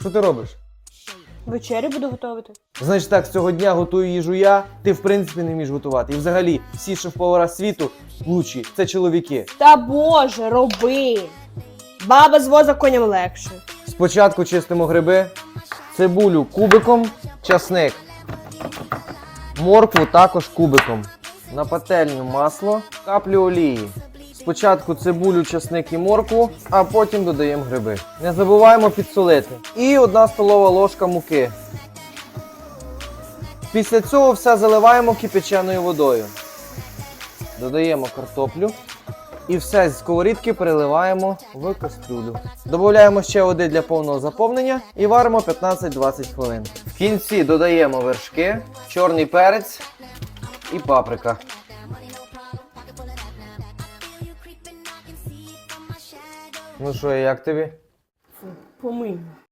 Що ти робиш? Вечерю буду готувати. Значить так, з цього дня готую їжу я, ти в принципі не вмієш готувати. І взагалі, всі шеф-повара світу лучші, це чоловіки. Та боже, роби. Баба з воза коням легше. Спочатку чистимо гриби, цибулю кубиком, часник. Моркву також кубиком. На пательню масло, каплю олії. Спочатку цибулю, часник і моркву, а потім додаємо гриби. Не забуваємо підсолити. І одна столова ложка муки. Після цього все заливаємо кипяченою водою. Додаємо картоплю. І все з сковорідки переливаємо в кастрюлю. Додаємо ще води для повного заповнення і варимо 15-20 хвилин. В кінці додаємо вершки, чорний перець і паприка. Ну що, як тобі? Помий.